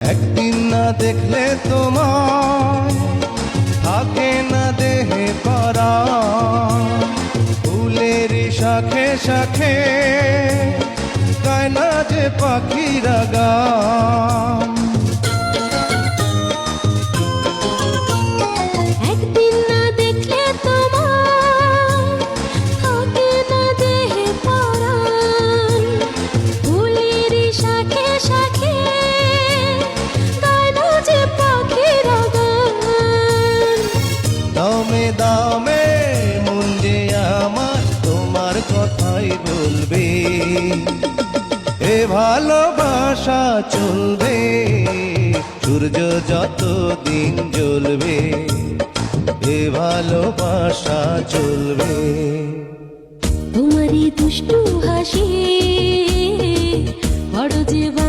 একদিন না দেখলে তোমার থাকে না দেহে পরা। ফুলের শাখে শাখে, কায়না যে পাখিরা গান বলবে এ ভালোবাসা চলবে, সূর্য যত দিন জ্বলবে, এ ভালোবাসা চলবে। তোমারই দুষ্টু হাসি, বড় বাংলাদেশি